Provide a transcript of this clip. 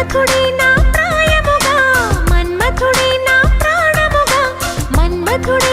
మన్మథుడే నా ప్రాయముగా మన్మథుడే నా ప్రాణముగా మన్మథుడే